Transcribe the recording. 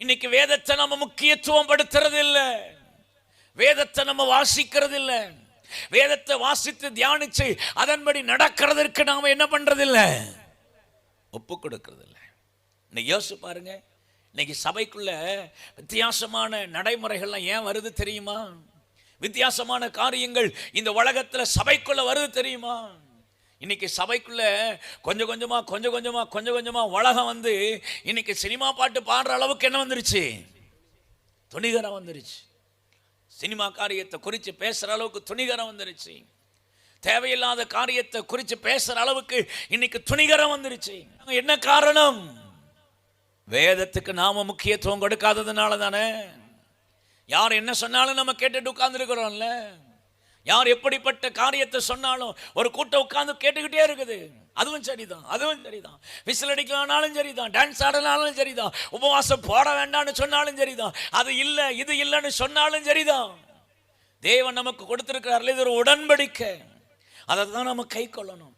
இன்னைக்கு வேதத்தை நம்ம முக்கியத்துவம் படுத்துறது இல்லை வேதத்தை நம்ம வாசிக்கிறது இல்லை வேதத்தை வாசித்து தியானிச்சு அதன்படி நடக்கிறதற்கு நாம என்ன பண்றது ஒப்பு கொடுக்கறது இல்லை இன்னைக்கு யோசிச்சு பாருங்க. இன்னைக்கு சபைக்குள்ள வித்தியாசமான நடைமுறைகள்லாம் ஏன் வருது தெரியுமா? வித்தியாசமான காரியங்கள் இந்த உலகத்துல சபைக்குள்ள வருது தெரியுமா? இன்னைக்கு சபைக்குள்ள கொஞ்சம் கொஞ்சமா கொஞ்சம் கொஞ்சமா கொஞ்சம் கொஞ்சமா உலகம் வந்து இன்னைக்கு சினிமா பாட்டு பாடுற அளவுக்கு என்ன வந்துருச்சு? துணிகரம் வந்துருச்சு. சினிமா காரியத்தை குறித்து பேசுற அளவுக்கு துணிகரம் வந்துருச்சு. தேவையில்லாத காரியத்தை குறித்து பேசுற அளவுக்கு இன்னைக்கு துணிகரம் வந்துருச்சு. என்ன காரணம்? வேதத்துக்கு நாம முக்கியத்துவம் கொடுக்காததுனால தானே. யார் என்ன சொன்னாலும் நம்ம கேட்டுட்டு உட்கார்ந்துருக்கிறோம்ல. யார் எப்படிப்பட்ட காரியத்தை சொன்னாலும் ஒரு கூட்டம் உட்காந்து கேட்டுக்கிட்டே இருக்குது. அதுவும் சரிதான் அதுவும் சரிதான். விசில் அடிக்கலானாலும் சரிதான் டான்ஸ் ஆடலானாலும் சரிதான் உபவாசம் போட வேண்டாம்னு சொன்னாலும் சரிதான். அது இல்லை இது இல்லைன்னு சொன்னாலும் சரிதான். தேவன் நமக்கு கொடுத்துருக்கிறார்கள் இது ஒரு உடன்படிக்கை. அதை தான் நம்ம கை கொள்ளணும்.